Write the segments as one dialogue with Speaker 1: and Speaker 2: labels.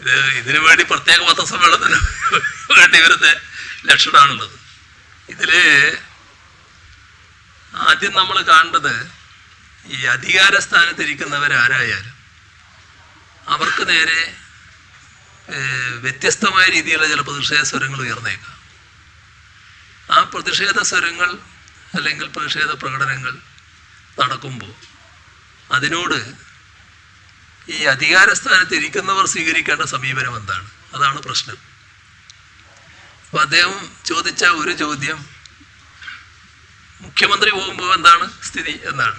Speaker 1: ഇത് ഇതിനു വേണ്ടി പ്രത്യേക പത്രസമ്മേളനത്തിന് വേണ്ടി വരുന്ന ലക്ഷണമാണുള്ളത് ഇതിൽ ആദ്യം നമ്മൾ കാണേണ്ടത് ഈ അധികാര സ്ഥാനത്തിരിക്കുന്നവരാരായാലും അവർക്ക് നേരെ വ്യത്യസ്തമായ രീതിയിലുള്ള ചില പ്രതിഷേധ സ്വരങ്ങൾ ഉയർന്നേക്കാം. ആ പ്രതിഷേധ സ്വരങ്ങൾ അല്ലെങ്കിൽ പ്രതിഷേധ പ്രകടനങ്ങൾ നടക്കുമ്പോൾ അതിനോട് ഈ അധികാര സ്ഥാനത്ത് ഇരിക്കുന്നവർ സ്വീകരിക്കേണ്ട സമീപനം എന്താണ്? അതാണ് പ്രശ്നം. അപ്പൊ അദ്ദേഹം ചോദിച്ച ഒരു ചോദ്യം മുഖ്യമന്ത്രി പോകുമ്പോൾ എന്താണ് സ്ഥിതി എന്നാണ്.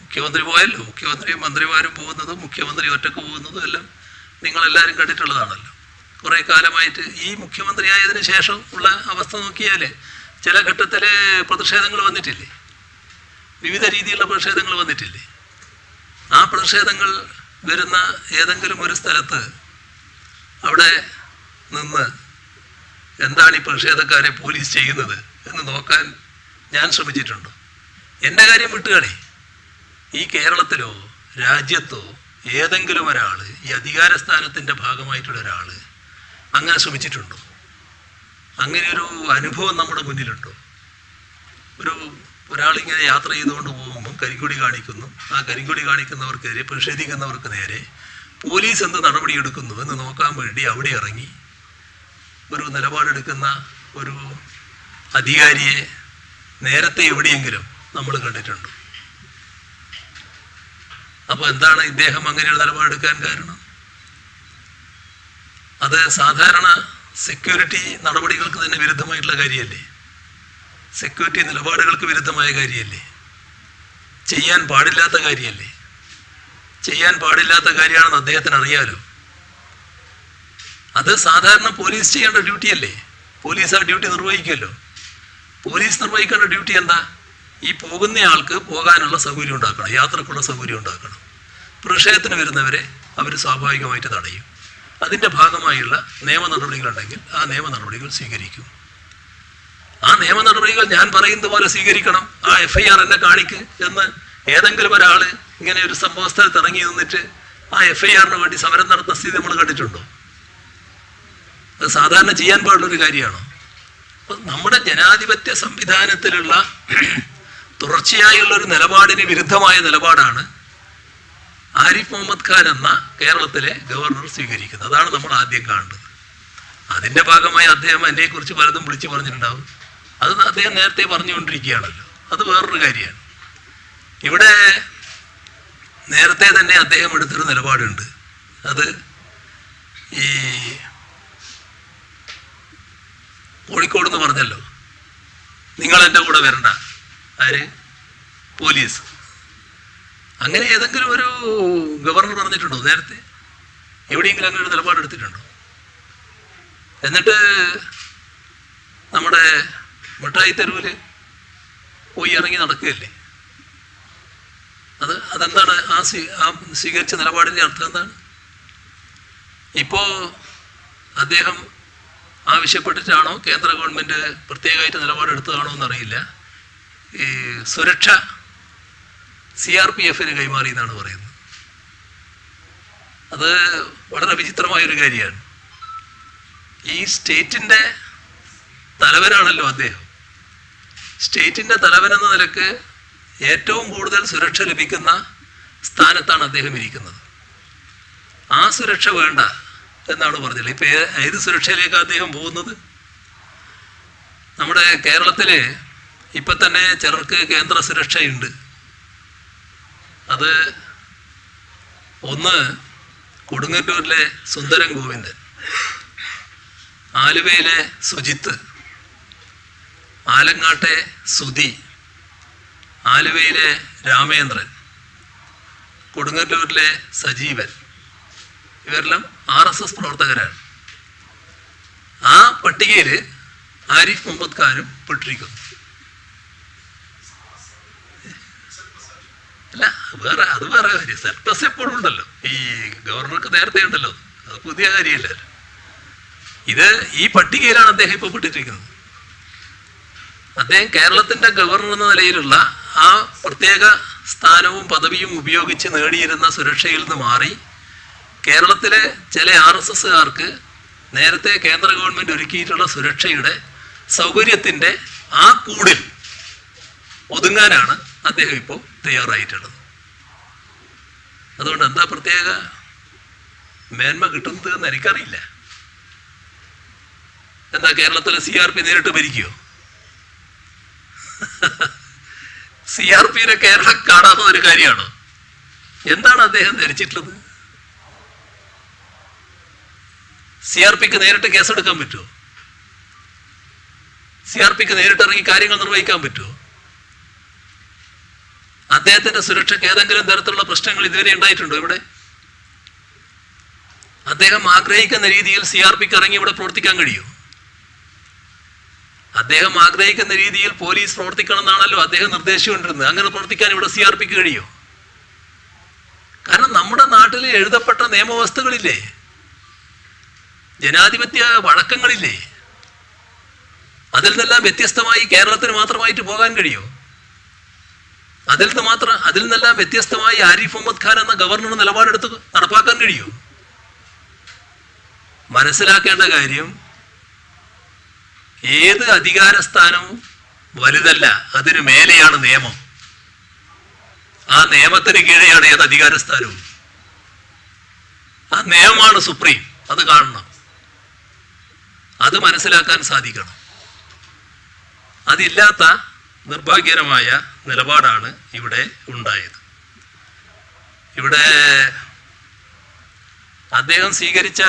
Speaker 1: മുഖ്യമന്ത്രി പോയല്ലോ. മുഖ്യമന്ത്രിയും മന്ത്രിമാരും പോകുന്നതും മുഖ്യമന്ത്രി ഒറ്റയ്ക്ക് പോകുന്നതും എല്ലാം നിങ്ങളെല്ലാവരും കണ്ടിട്ടുള്ളതാണല്ലോ. കുറേ കാലമായിട്ട് ഈ മുഖ്യമന്ത്രിയായതിനു ശേഷം ഉള്ള അവസ്ഥ നോക്കിയാൽ ചില ഘട്ടത്തിൽ പ്രതിഷേധങ്ങൾ വന്നിട്ടില്ലേ? വിവിധ രീതിയിലുള്ള പ്രതിഷേധങ്ങൾ വന്നിട്ടില്ലേ? ആ പ്രതിഷേധങ്ങൾ വരുന്ന ഏതെങ്കിലും ഒരു സ്ഥലത്ത് അവിടെ നിന്ന് എന്താണ് ഈ പ്രതിഷേധക്കാരെ പോലീസ് ചെയ്യുന്നത് എന്ന് നോക്കാൻ ഞാൻ ശ്രമിച്ചിട്ടുണ്ട്. എന്റെ കാര്യം വിട്ടുകളി. ഈ കേരളത്തിലോ രാജ്യത്തോ ഏതെങ്കിലും ഒരാൾ ഈ അധികാര സ്ഥാനത്തിന്റെ ഭാഗമായിട്ടുള്ള ഒരാൾ അങ്ങനെ ശ്രമിച്ചിട്ടുണ്ടോ? അങ്ങനെ ഒരു അനുഭവം നമ്മുടെ മുന്നിലുണ്ടോ? ഒരു ഒരാളിങ്ങനെ യാത്ര ചെയ്തുകൊണ്ട് പോകുമ്പോൾ കരിങ്കൊടി കാണിക്കുന്നു. ആ കരിങ്കൊടി കാണിക്കുന്നവർക്കെതിരെ പ്രതിഷേധിക്കുന്നവർക്ക് നേരെ പോലീസ് എന്ത് നടപടിയെടുക്കുന്നു എന്ന് നോക്കാൻ വേണ്ടി അവിടെ ഇറങ്ങി. ഒരു നിലപാടെടുക്കുന്ന ഒരു അധികാരിയെ നേരത്തെ എവിടെയെങ്കിലും നമ്മൾ കണ്ടിട്ടുണ്ട്. അപ്പോൾ എന്താണ് ഇദ്ദേഹം അങ്ങനെയുള്ള നിലപാടെടുക്കാൻ കാരണം? അത് സാധാരണ സെക്യൂരിറ്റി നടപടികൾക്ക് തന്നെ വിരുദ്ധമായിട്ടുള്ള കാര്യമല്ലേ? സെക്യൂരിറ്റി നിലപാടുകൾക്ക് വിരുദ്ധമായ കാര്യമല്ലേ? ചെയ്യാൻ പാടില്ലാത്ത കാര്യമല്ലേ ചെയ്യാൻ പാടില്ലാത്ത കാര്യമാണെന്ന് അദ്ദേഹത്തിന് അറിയാമല്ലോ അത് സാധാരണ പോലീസ് ചെയ്യേണ്ട ഡ്യൂട്ടിയല്ലേ പോലീസ് ആ ഡ്യൂട്ടി നിർവഹിക്കുമല്ലോ. പോലീസ് നിർവഹിക്കേണ്ട ഡ്യൂട്ടി എന്താ? ഈ പോകുന്ന ആൾക്ക് പോകാനുള്ള സൗകര്യം ഉണ്ടാക്കണം യാത്രക്കുള്ള സൗകര്യം ഉണ്ടാക്കണം. പ്രതിഷേധത്തിന് വരുന്നവരെ അവർ സ്വാഭാവികമായിട്ട് തടയും. അതിന്റെ ഭാഗമായുള്ള നിയമ നടപടികളുണ്ടെങ്കിൽ ആ നിയമ നടപടികൾ സ്വീകരിക്കും. നിയമ നടപടികൾ ഞാൻ പറയുന്ന പോലെ സ്വീകരിക്കണം. ആ എഫ് ഐ ആർ എന്നെ കാണിക്ക് എന്ന് ഏതെങ്കിലും ഒരാൾ ഇങ്ങനെ ഒരു സംഭവ സ്ഥലത്ത് ഇറങ്ങി നിന്നിട്ട് ആ എഫ് ഐ ആറിന് വേണ്ടി സമരം നടത്തുന്ന സ്ഥിതി നമ്മൾ കണ്ടിട്ടുണ്ടോ? അത് സാധാരണ ചെയ്യാൻ പാടുള്ള ഒരു കാര്യമാണോ നമ്മുടെ ജനാധിപത്യ സംവിധാനത്തിലുള്ള തുടർച്ചയായുള്ള ഒരു നിലപാടിന് വിരുദ്ധമായ നിലപാടാണ് ആരിഫ് മുഹമ്മദ് ഖാൻ എന്ന കേരളത്തിലെ ഗവർണർ സ്വീകരിക്കുന്നത്. അതാണ് നമ്മൾ ആദ്യം കാണേണ്ടത് അതിന്റെ ഭാഗമായി അദ്ദേഹം എന്നെ കുറിച്ച് പലതും വിളിച്ചു പറഞ്ഞിട്ടുണ്ടാവും. അത് അദ്ദേഹം നേരത്തെ പറഞ്ഞുകൊണ്ടിരിക്കുകയാണല്ലോ. അത് വേറൊരു കാര്യമാണ്. ഇവിടെ നേരത്തെ തന്നെ അദ്ദേഹം എടുത്തൊരു നിലപാടുണ്ട്. അത് ഈ കോഴിക്കോട് എന്ന് പറഞ്ഞല്ലോ. നിങ്ങൾ എന്റെ കൂടെ വരണ്ട. ആര്? പോലീസ്. അങ്ങനെ ഏതെങ്കിലും ഒരു ഗവർണർ പറഞ്ഞിട്ടുണ്ടോ നേരത്തെ? എവിടെയെങ്കിലും അങ്ങനെ ഒരു നിലപാടെടുത്തിട്ടുണ്ടോ? എന്നിട്ട് നമ്മുടെ മിഠായി തെരുവിൽ പോയി ഇറങ്ങി നടക്കുകയല്ലേ? അത് അതെന്താണ്? ആ സ്വീ ആ സ്വീകരിച്ച നിലപാടിന്റെ അർത്ഥം എന്താണ്? ഇപ്പോൾ അദ്ദേഹം ആവശ്യപ്പെട്ടിട്ടാണോ കേന്ദ്ര ഗവൺമെന്റ് പ്രത്യേകമായിട്ട് നിലപാടെടുത്തതാണോ എന്നറിയില്ല. ഈ സുരക്ഷ സി ആർ പി എഫിന് കൈമാറി എന്നാണ് പറയുന്നത്. അത് വളരെ വിചിത്രമായൊരു കാര്യമാണ്. ഈ സ്റ്റേറ്റിന്റെ തലവരാണല്ലോ അദ്ദേഹം. സ്റ്റേറ്റിന്റെ തലവൻ എന്ന നിലയ്ക്ക് ഏറ്റവും കൂടുതൽ സുരക്ഷ ലഭിക്കുന്ന സ്ഥാനത്താണ് അദ്ദേഹം ഇരിക്കുന്നത്. ആ സുരക്ഷ വേണ്ട എന്നാണ് പറഞ്ഞത് ഇപ്പൊ ഏത് സുരക്ഷയിലേക്കാണ് അദ്ദേഹം പോകുന്നത്? നമ്മുടെ കേരളത്തിൽ ഇപ്പൊ തന്നെ ചിലർക്ക് കേന്ദ്ര സുരക്ഷയുണ്ട്. അത് ഒന്ന് കൊടുങ്ങല്ലൂരിലെ സുന്ദരൻ ഗോവിന്ദൻ ആലുവയിലെ സുജിത്ത് ആലങ്ങാട്ടെ സുധി ആലുവയിലെ രാമേന്ദ്രൻ കൊടുങ്ങല്ലൂരിലെ സജീവൻ ഇവരെല്ലാം ആർ എസ് എസ് പ്രവർത്തകരാണ്. ആ പട്ടികയിൽ ആരിഫ് മുഹമ്മദ് ഖാനും പെട്ടിരിക്കുന്നു. അല്ല വേറെ അത് വേറെ കാര്യം. സർപ്ലസ് എപ്പോഴും ഉണ്ടല്ലോ. ഈ ഗവർണർക്ക് നേരത്തെ ഉണ്ടല്ലോ. അത് പുതിയ കാര്യമല്ലല്ലോ ഇത് ഈ പട്ടികയിലാണ് അദ്ദേഹം ഇപ്പോൾ പെട്ടിരിക്കുന്നത്. അദ്ദേഹം കേരളത്തിന്റെ ഗവർണർ എന്ന നിലയിലുള്ള ആ പ്രത്യേക സ്ഥാനവും പദവിയും ഉപയോഗിച്ച് നേടിയിരുന്ന സുരക്ഷയിൽ നിന്ന് മാറി കേരളത്തിലെ ചില ആർ എസ് എസ്സുകാർക്ക് നേരത്തെ കേന്ദ്ര ഗവൺമെന്റ് ഒരുക്കിയിട്ടുള്ള സുരക്ഷയുടെ സൗകര്യത്തിന്റെ ആ കൂടിൽ ഒതുങ്ങാനാണ് അദ്ദേഹം ഇപ്പോൾ തയ്യാറായിട്ടുള്ളത്. അതുകൊണ്ട് എന്താ പ്രത്യേക മേന്മ കിട്ടുന്നത് എന്ന് എനിക്കറിയില്ല. എന്താ കേരളത്തിലെ സി ആർ പി നേരിട്ട് ഭരിക്കുമോ സി ആർ പിയിലെ കേരളം കാണാത്ത ഒരു കാര്യമാണ്? എന്താണ് അദ്ദേഹം ധരിച്ചിട്ടുള്ളത്? സി ആർ പിക്ക് നേരിട്ട് കേസെടുക്കാൻ പറ്റുമോ സി ആർ പിക്ക് നേരിട്ട് ഇറങ്ങി കാര്യങ്ങൾ നിർവഹിക്കാൻ പറ്റുമോ അദ്ദേഹത്തിന്റെ സുരക്ഷയ്ക്ക് ഏതെങ്കിലും തരത്തിലുള്ള പ്രശ്നങ്ങൾ ഇതുവരെ ഉണ്ടായിട്ടുണ്ടോ ഇവിടെ? അദ്ദേഹം ആഗ്രഹിക്കുന്ന രീതിയിൽ സി ആർ പിക്ക് ഇറങ്ങി ഇവിടെ പ്രവർത്തിക്കാൻ കഴിയുമോ? അദ്ദേഹം ആഗ്രഹിക്കുന്ന രീതിയിൽ പോലീസ് പ്രവർത്തിക്കണം എന്നാണല്ലോ അദ്ദേഹം നിർദ്ദേശിച്ചുകൊണ്ടിരുന്നത് അങ്ങനെ പ്രവർത്തിക്കാൻ ഇവിടെ സി ആർ പിക്ക് കഴിയോ? കാരണം നമ്മുടെ നാട്ടിൽ എഴുതപ്പെട്ട നിയമവ്യവസ്ഥകളില്ലേ? ജനാധിപത്യ വഴക്കങ്ങളില്ലേ? അതിൽ നിന്നെല്ലാം വ്യത്യസ്തമായി കേരളത്തിന് മാത്രമായിട്ട് പോകാൻ കഴിയോ? അതിൽ നിന്ന് മാത്രം അതിൽ നിന്നെല്ലാം വ്യത്യസ്തമായി ആരിഫ് മുഹമ്മദ് ഖാൻ എന്ന ഗവർണർ നിലപാടെടുത്ത് നടപ്പാക്കാൻ കഴിയോ? മനസ്സിലാക്കേണ്ട കാര്യം ഏത് അധികാരസ്ഥാനവും വലുതല്ല അതിന് മേലെയാണ് നിയമം. ആ നിയമത്തിന് കീഴെയാണ് ഏത് അധികാരസ്ഥാനവും. ആ നിയമമാണ് സുപ്രീം അത് കാണണം. അത് മനസ്സിലാക്കാൻ സാധിക്കണം. അതില്ലാത്ത നിർഭാഗ്യകരമായ നിലപാടാണ് ഇവിടെ ഉണ്ടായത്. ഇവിടെ അദ്ദേഹം സ്വീകരിച്ച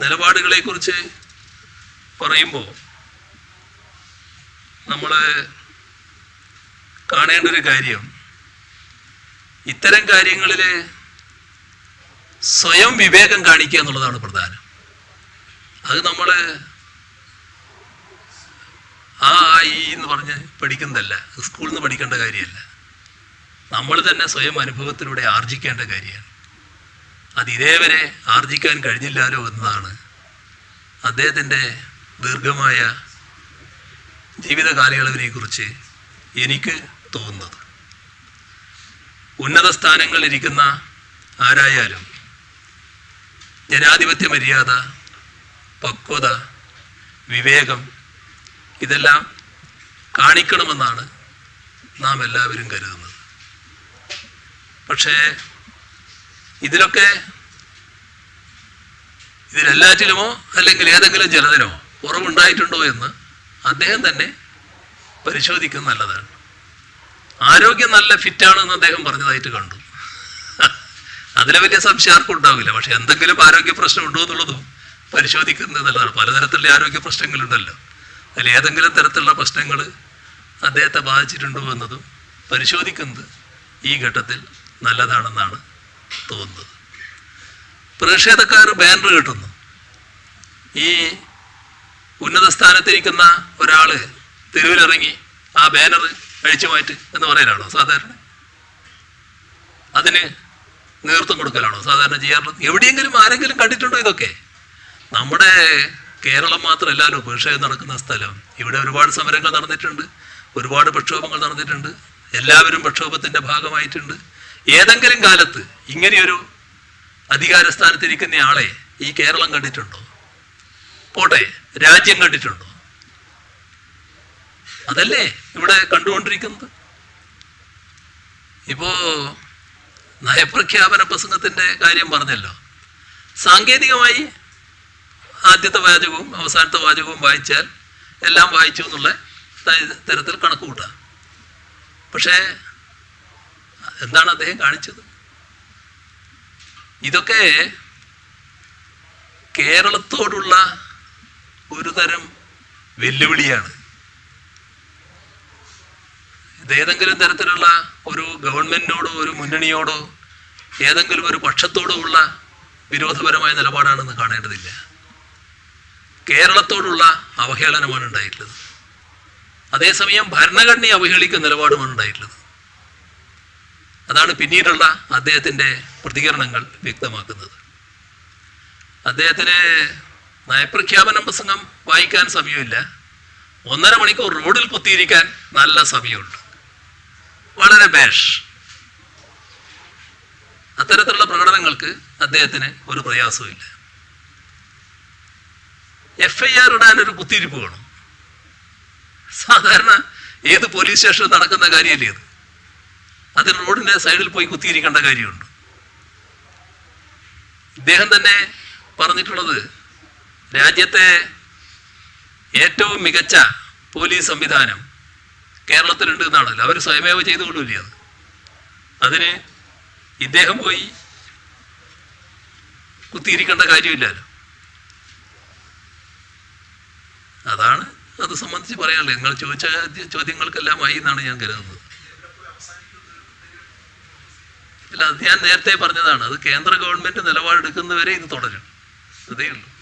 Speaker 1: നിലപാടുകളെ കുറിച്ച് പറയുമ്പോൾ നമ്മൾ കാണേണ്ട ഒരു കാര്യം. ഇത്തരം കാര്യങ്ങളിൽ സ്വയം വിവേകം കാണിക്കുക എന്നുള്ളതാണ് പ്രധാനം. അത് നമ്മൾ ആ ഈ എന്ന് പറഞ്ഞ് പഠിക്കുന്നതല്ല. സ്കൂളിൽ നിന്ന് പഠിക്കേണ്ട കാര്യമല്ല. നമ്മൾ തന്നെ സ്വയം അനുഭവത്തിലൂടെ ആർജിക്കേണ്ട കാര്യമാണ്. അത് ഇതേവരെ ആർജിക്കാൻ കഴിഞ്ഞില്ലാലോ എന്നതാണ് അദ്ദേഹത്തിന്റെ ദീർഘമായ ജീവിത കാലയളവിനെ കുറിച്ച് എനിക്ക് തോന്നുന്നത്. ഉന്നത സ്ഥാനങ്ങളിലിരിക്കുന്ന ആരായാലും ജനാധിപത്യ മര്യാദ പക്വത വിവേകം ഇതെല്ലാം കാണിക്കണമെന്നാണ് നാം എല്ലാവരും കരുതുന്നത്. പക്ഷേ ഇതിലൊക്കെ ഇതിലെല്ലാറ്റിലുമോ അല്ലെങ്കിൽ ഏതെങ്കിലും ചിലതിനോ കുറവുണ്ടായിട്ടുണ്ടോ എന്ന് അദ്ദേഹം തന്നെ പരിശോധിക്കുന്നത് നല്ലതാണ്. ആരോഗ്യം നല്ല ഫിറ്റാണെന്ന് അദ്ദേഹം പറഞ്ഞതായിട്ട് കണ്ടു. അതിലെ വലിയ സംശയം ആർക്കും ഉണ്ടാവില്ല. പക്ഷെ എന്തെങ്കിലും ആരോഗ്യ പ്രശ്നം ഉണ്ടോ എന്നുള്ളതും പരിശോധിക്കുന്നത് നല്ലതാണ്. പലതരത്തിലുള്ള ആരോഗ്യ പ്രശ്നങ്ങളുണ്ടല്ലോ. അതിൽ ഏതെങ്കിലും തരത്തിലുള്ള പ്രശ്നങ്ങൾ അദ്ദേഹത്തെ ബാധിച്ചിട്ടുണ്ടോ എന്നതും പരിശോധിക്കുന്നത് ഈ ഘട്ടത്തിൽ നല്ലതാണെന്നാണ് തോന്നുന്നത്. പ്രതിഷേധക്കാർ ബാനർ കിട്ടുന്നു. ഈ ഉന്നത സ്ഥാനത്തിരിക്കുന്ന ഒരാൾ തെരുവിലിറങ്ങി ആ ബാനർ അഴിച്ചു മാറ്റ് എന്ന് പറയാനാണോ സാധാരണ. അതിന് നേതൃത്വം കൊടുക്കലാണോ? സാധാരണ ചെയ്യാറുള്ളത് എവിടെയെങ്കിലും ആരെങ്കിലും കണ്ടിട്ടുണ്ടോ ഇതൊക്കെ? നമ്മുടെ കേരളം മാത്രമല്ലല്ലോ പ്രതിഷേധം നടക്കുന്ന സ്ഥലം. ഇവിടെ ഒരുപാട് സമരങ്ങൾ നടന്നിട്ടുണ്ട് ഒരുപാട് പ്രക്ഷോഭങ്ങൾ നടന്നിട്ടുണ്ട് എല്ലാവരും പ്രക്ഷോഭത്തിന്റെ ഭാഗമായിട്ടുണ്ട്. ഏതെങ്കിലും കാലത്ത് ഇങ്ങനെയൊരു അധികാര സ്ഥാനത്തിരിക്കുന്ന ആളെ ഈ കേരളം കണ്ടിട്ടുണ്ടോ? പോട്ടെ രാജ്യം കണ്ടിട്ടുണ്ടോ? അതല്ലേ ഇവിടെ കണ്ടുകൊണ്ടിരിക്കുന്നത്? ഇപ്പോ നയപ്രഖ്യാപന പ്രസംഗത്തിന്റെ കാര്യം പറഞ്ഞല്ലോ. സാങ്കേതികമായി ആദ്യത്തെ വാചകവും അവസാനത്തെ വാചകവും വായിച്ചാൽ എല്ലാം വായിച്ചു എന്നുള്ള തരത്തിൽ കണക്ക് കൂട്ടാം പക്ഷേ എന്താണ് അദ്ദേഹം കാണിച്ചത്? ഇതൊക്കെ കേരളത്തോടുള്ള ഒരു തരം വെല്ലുവിളിയാണ്. ഏതെങ്കിലും തരത്തിലുള്ള ഒരു ഗവൺമെന്റിനോടോ ഒരു മുന്നണിയോടോ ഏതെങ്കിലും ഒരു പക്ഷത്തോടോ ഉള്ള വിരോധപരമായ നിലപാടാണെന്ന് കാണേണ്ടതില്ല. കേരളത്തോടുള്ള അവഹേളനമാണ് ഉണ്ടായിട്ടുള്ളത്. അതേസമയം ഭരണഘടനയെ അവഹേളിക്കുന്ന നിലപാടുമാണ് ഉണ്ടായിട്ടുള്ളത്. അതാണ് പിന്നീടുള്ള അദ്ദേഹത്തിന്റെ പ്രതികരണങ്ങൾ വ്യക്തമാക്കുന്നത്. അദ്ദേഹത്തിന് നയപ്രഖ്യാപന പ്രസംഗം വായിക്കാൻ സമയമില്ല. ഒന്നര മണിക്കൂർ റോഡിൽ കുത്തിയിരിക്കാൻ നല്ല സമയമുണ്ട്. വളരെ ബേഷ്. അത്തരത്തിലുള്ള പ്രകടനങ്ങൾക്ക് അദ്ദേഹത്തിന് ഒരു പ്രയാസവുമില്ല. എഫ് ഐ ആർ ഇടാൻ ഒരു കുത്തിയിരിപ്പ് വേണം. സാധാരണ ഏത് പോലീസ് സ്റ്റേഷനിൽ നടക്കുന്ന കാര്യമല്ലേ ഇത്? അതിന് റോഡിന്റെ സൈഡിൽ പോയി കുത്തിയിരിക്കേണ്ട കാര്യമുണ്ട്. ഇദ്ദേഹം തന്നെ പറഞ്ഞിട്ടുള്ളത് രാജ്യത്തെ ഏറ്റവും മികച്ച പോലീസ് സംവിധാനം കേരളത്തിലുണ്ട് എന്നാണല്ലോ. അവർ സ്വയമേവ ചെയ്തുകൊണ്ടില്ല അത് അതിന് ഇദ്ദേഹം പോയി കുത്തിയിരിക്കേണ്ട കാര്യമില്ലല്ലോ. അതാണ് അത് സംബന്ധിച്ച് പറയാനുള്ളത്. നിങ്ങൾ ചോദിച്ച ചോദ്യങ്ങൾക്കെല്ലാം ആയി എന്നാണ് ഞാൻ കരുതുന്നത്. അല്ല അത് ഞാൻ നേരത്തെ പറഞ്ഞതാണ്. അത് കേന്ദ്ര ഗവൺമെന്റ് നിലപാടെടുക്കുന്നവരെ ഇത് തുടരും. അതേ ഉള്ളൂ.